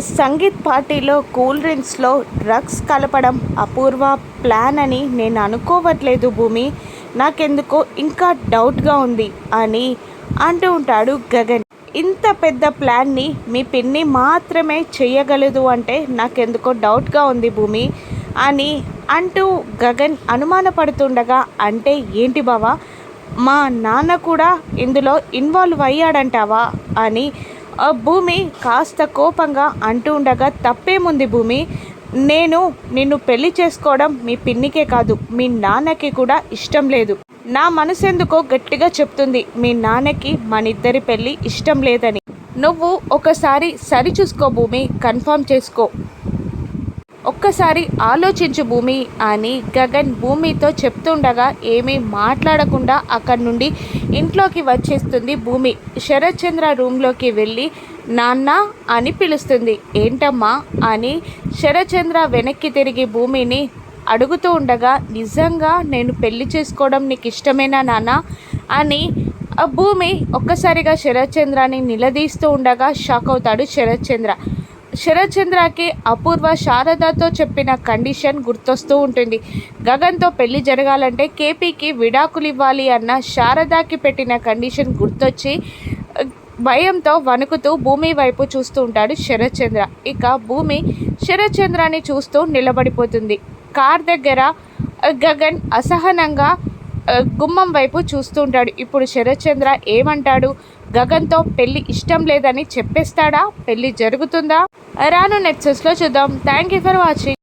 సంగీత్ పార్టీలో cool డ్రింక్స్లో drugs కలపడం అపూర్వ plan అని నేను అనుకోవట్లేదు భూమి. నాకెందుకో ఇంకా డౌట్గా ఉంది అని అంటూ ఉంటాడు గగన్. ఇంత పెద్ద ప్లాన్ని మీ పిన్ని మాత్రమే చేయగలదు అంటే నాకెందుకో డౌట్గా ఉంది భూమి అని అంటూ గగన్ అనుమానపడుతుండగా అంటే ఏంటి బావా? మా నాన్న కూడా ఇందులో ఇన్వాల్వ్ అయ్యాడంటావా? అని భూమి కాస్త కోపంగా అంటూ ఉండగా తప్పేముంది భూమి. నేను నిన్ను పెళ్ళి చేసుకోవడం మీ పిన్నికే కాదు మీ నాన్నకి కూడా ఇష్టం లేదు. నా మనసెందుకో గట్టిగా చెప్తుంది మీ నాన్నకి మనిద్దరి పెళ్ళి ఇష్టం లేదని. నువ్వు ఒకసారి సరి చూసుకో భూమి కన్ఫర్మ్ చేసుకో. ఒక్కసారి ఆలోచించు భూమి అని గగన్ భూమితో చెప్తుండగా ఏమీ మాట్లాడకుండా అక్కడి నుండి ఇంట్లోకి వచ్చేస్తుంది భూమి. శరత్చంద్ర రూమ్లోకి వెళ్ళి నాన్న అని పిలుస్తుంది. ఏంటమ్మా అని శరత్చంద్ర వెనక్కి తిరిగి భూమిని అడుగుతూ ఉండగా నిజంగా నేను పెళ్ళి చేసుకోవడం నీకు ఇష్టమేనా నాన్న అని ఆ భూమి ఒక్కసారిగా శరత్చంద్రని నిలదీస్తూ ఉండగా షాక్ అవుతాడు శరత్చంద్ర. శరత్చంద్రకి అపూర్వ శారదతో చెప్పిన కండిషన్ గుర్తొస్తూ ఉంటుంది. గగన్తో పెళ్ళి జరగాలంటే కేపీకి విడాకులు ఇవ్వాలి అన్న శారదాకి పెట్టిన కండిషన్ గుర్తొచ్చి భయంతో వణుకుతూ భూమి వైపు చూస్తూ ఉంటాడు శరత్చంద్ర. ఇక భూమి శరత్చంద్రని చూస్తూ నిలబడిపోతుంది. కార్ దగ్గర గగన్ అసహనంగా గుమ్మం వైపు చూస్తూ ఉంటాడు. ఇప్పుడు శరత్చంద్ర ఏమంటాడు? గగన్తో పెళ్ళి ఇష్టం లేదని చెప్పేస్తాడా? పెళ్ళి జరుగుతుందా? రాను నెక్సెస్లో చూద్దాం. Thank you for watching